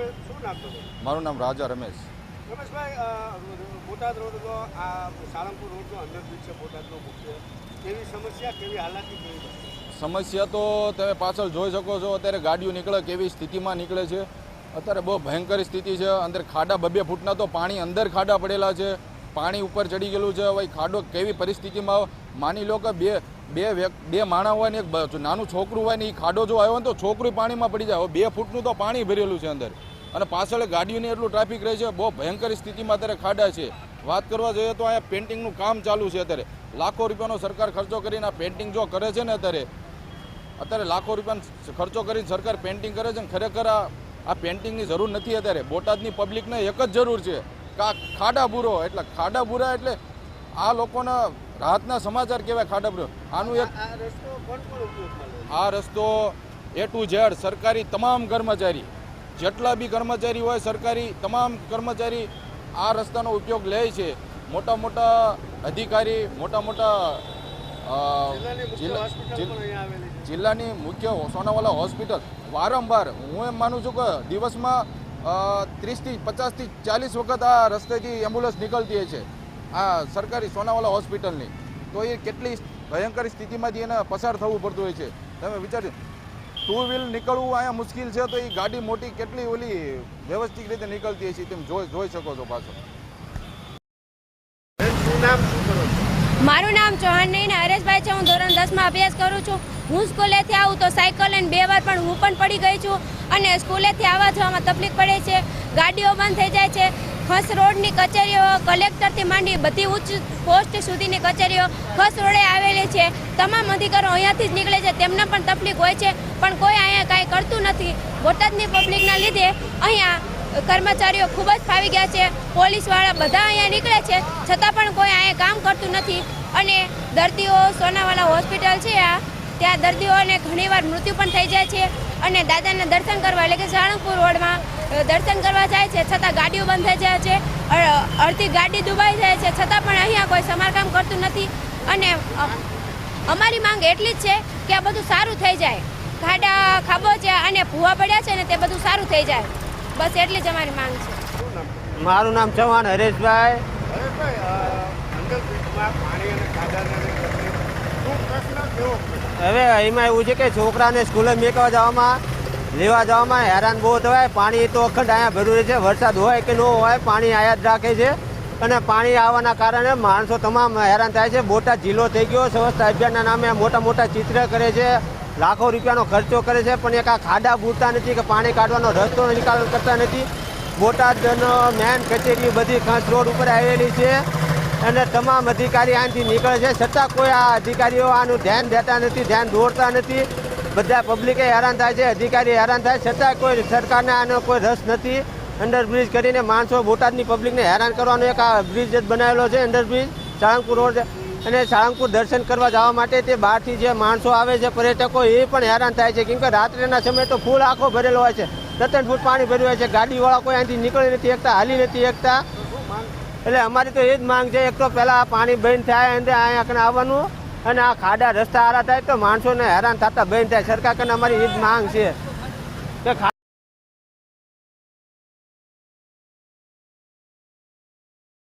તમે શું નામ તમારું? મારું નામ રાજા રમેશ. રમેશભાઈ બોટાદ રોડનો આ સાળંગપુર રોડનો અંડરબ્રિજ છે બોટાદનો મુખ્ય કેવી સમસ્યા કેવી હાલાકી કેવી સમસ્યા તો તમે પાછળ જોઈ શકો છો અત્યારે ગાડીઓ નીકળે કેવી સ્થિતિમાં નીકળે છે. અત્યારે બહુ ભયંકર સ્થિતિ છે અંદર ખાડા બબે ફૂટના તો પાણી અંદર ખાડા પડેલા છે પાણી ઉપર ચડી ગયેલું છે હવે ખાડો કેવી પરિસ્થિતિમાં માની લો કે બે બે બે માણા હોય ને એક નાનું છોકરું હોય ને એ ખાડો જો આવ્યો ને તો છોકરું પાણીમાં પડી જાય. બે ફૂટનું તો પાણી ભરેલું છે અંદર. અને પાછળ ગાડીઓની એટલું ટ્રાફિક રહે છે બહુ ભયંકર સ્થિતિમાં અત્યારે ખાડા છે. વાત કરવા જોઈએ તો અહીંયા પેન્ટિંગનું કામ ચાલુ છે અત્યારે. લાખો રૂપિયાનો સરકાર ખર્ચો કરીને આ પેન્ટિંગ જો કરે છે ને અત્યારે અત્યારે લાખો રૂપિયાનો ખર્ચો કરીને સરકાર પેન્ટિંગ કરે છે ને ખરેખર આ આ પેન્ટિંગની જરૂર નથી અત્યારે. બોટાદની પબ્લિકને એક જ જરૂર છે કે આ ખાડા બુરો એટલે ખાડા બુરા એટલે આ લોકોના રાહતના સમાચાર કહેવાય ખાડા બુરો આનું એક આ રસ્તો એ ટુ ઝેડ સરકારી તમામ કર્મચારી જેટલા બી કર્મચારી હોય સરકારી તમામ કર્મચારી આ રસ્તાનો ઉપયોગ લે છે. મોટા મોટા અધિકારી મોટા મોટા જિલ્લાની મુખ્ય સોનાવાલા હોસ્પિટલ. વારંવાર હું એમ માનું છું કે દિવસમાં ત્રીસથી પચાસથી ચાલીસ વખત આ રસ્તેથી એમ્બ્યુલન્સ નીકળતી હોય છે આ સરકારી સોનાવાલા હોસ્પિટલની. તો એ કેટલી ભયંકર સ્થિતિમાંથી એને પસાર થવું પડતું હોય છે. તમે વિચારજો. ટુ વ્હીલ નીકળવું અહીંયા મુશ્કેલ છે, તો એ ગાડી મોટી કેટલી ઓલી વ્યવસ્થિત રીતે નીકળતી હશે તેમ જોઈ શકો છો પાછો. મારું નામ ચૌહાણ નહીં હરેશભાઈ છે, હું ધોરણ દસમાં અભ્યાસ કરું છું. હું સ્કૂલેથી આવું તો સાયકલ લઈને બે વાર પણ હું પણ પડી ગઈ છું. અને સ્કૂલેથી આવવા જવામાં તકલીફ પડે છે, ગાડીઓ બંધ થઈ જાય છે. ખસ રોડની કચેરીઓ કલેક્ટરથી માંડી બધી ઉચ્ચ પોસ્ટ સુધીની કચેરીઓ ખસ રોડે આવેલી છે. તમામ અધિકારો અહીંયાથી જ નીકળે છે. તેમને પણ તકલીફ હોય છે. પણ કોઈ અહીંયા કાંઈ કરતું નથી. બોટાદની પબ્લિકના લીધે અહીંયા કર્મચારીઓ ખૂબ જ ફાવી ગયા છે. પોલીસવાળા બધા અહીંયા નીકળે છે. છતાં પણ કોઈ અહીંયા કામ કરતું નથી. અને દર્દીઓ સોનાવાલા હોસ્પિટલ છે આ. ત્યાં દર્દીઓને ઘણીવાર મૃત્યુ પણ થઈ જાય છે અને દાદાના દર્શન કરવા એટલે કે સાળંગપુર રોડમાં દર્શન કરવા જાય છે છતાં ગાડીઓ બંધ થઈ જાય છે અડધી ગાડી દુબાઈ જાય છે છતાં પણ અહીંયા કોઈ સમારકામ કરતું નથી અને અમારી માંગ એટલી જ છે કે આ બધું સારું થઈ જાય. ખાડા ખાબોચિયા અને ભૂવા પડ્યા છે ને તે બધું સારું થઈ જાય. બસ એટલી જ અમારી માંગ છે. મારું નામ ચૌહાણ હરેશભાઈ. હરેશભાઈ પાણી અને ખાડાને લઈને તકલીફ શું પ્રશ્ન કેવો હવે એમાં એવું છે કે છોકરાને સ્કૂલે મેકવા જવામાં, લેવા જવામાં હેરાન બહુ થવાય. પાણી તો અખંડ અહીંયા ભર્યું છે. વરસાદ હોય કે ન હોય, પાણી આયા રાખે છે. અને પાણી આવવાના કારણે માણસો તમામ હેરાન થાય છે. બોટાદ જિલ્લો થઈ ગયો. સ્વચ્છતા અભિયાનના નામે મોટા મોટા ચિત્ર કરે છે. લાખો રૂપિયાનો ખર્ચો કરે છે. પણ એક આ ખાડા બૂટતા નથી કે પાણી કાઢવાનો રસ્તો નિકાલ કરતા નથી. બોટાદનો મેન કચેરી બધી ખાસ રોડ ઉપર આવેલી છે. અને તમામ અધિકારી આનાથી નીકળે છે. છતાં કોઈ આ અધિકારીઓ આનું ધ્યાન દેતા નથી, ધ્યાન દોરતા નથી. બધા પબ્લિકે હેરાન થાય છે અધિકારી હેરાન થાય છતાં કોઈ સરકારને આનો કોઈ રસ નથી. અંડરબ્રિજ કરીને માણસો બોટાદની પબ્લિકને હેરાન કરવાનો એક આ બ્રિજ બનાવેલો છે, અંડરબ્રિજ. સાળંગપુર રોડ અને સાળંગપુર દર્શન કરવા જવા માટે તે બહારથી જે માણસો આવે છે, પર્યટકો, એ પણ હેરાન થાય છે. કેમ કે રાત્રિના સમયે તો ફૂલ આખો ભરેલો હોય છે. ત્રણ ફૂટ પાણી ભર્યું હોય છે. ગાડીવાળા કોઈ અહીંથી નીકળી નથી એકતા, હાલી નથી એકતા. એટલે અમારી તો એ જ માંગ છે, એક તો પહેલાં પાણી બંધ થાય અને અહીંયા આવવાનું અને આ ખાડા રસ્તા હારા થાય તો માણસોને હેરાન થતા બંધ થાય. સરકાર કરીને અમારી એ જ માંગ છે કે